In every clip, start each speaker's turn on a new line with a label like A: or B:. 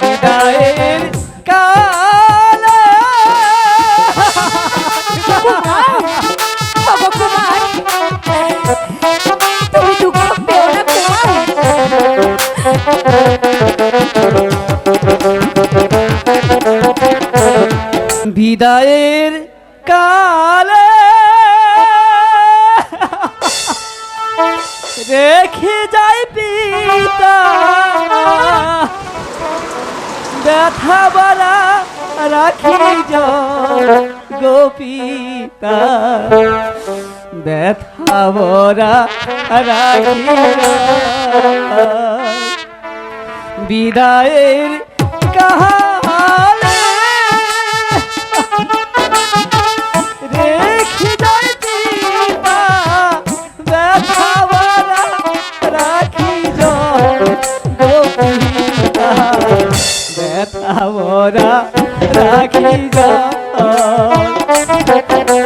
A: বিদায়ের কালে।
B: বাবা কুমার তুমি দুঃখ পেও
A: বিদায়ের কালে। রেখে যাই পিতা ব্যথা বালা রাখি গোপিতা। ব্যথা বরা রাখি বিদায়ের কাহালে বরা রাখি বিদায়ের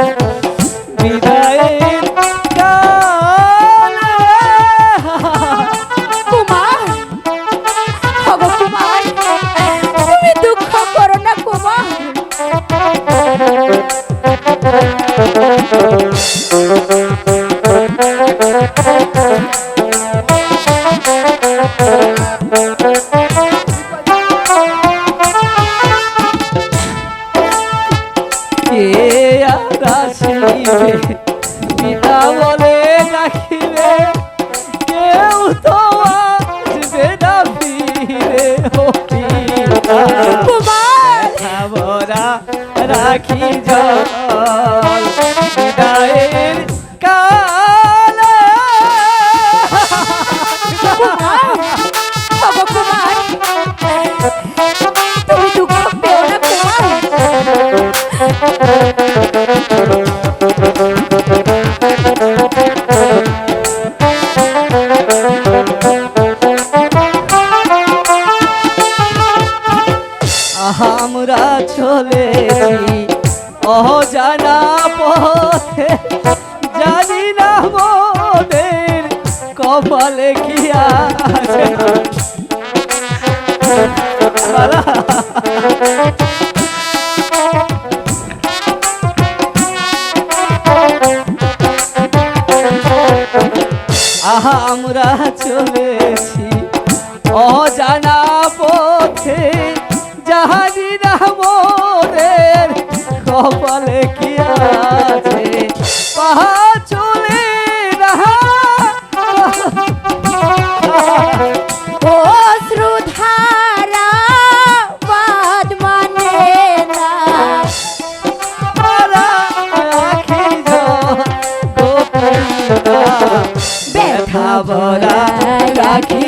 A: আসিবে পিতা বলে রাখিবে কেউ তো আসবে না ফিরে ও পিতা রাখি জল বিদায়ের
B: তুমি দুঃখ পেও না কুমার
A: অজানা পথে জানি না মনের কপালে কি আছে। আহা, আমরা চলেছি অজানা পথে জাহানি না মোদের কপালে কি আছে? পাহা চলে
B: বাদ মানে
A: রাখি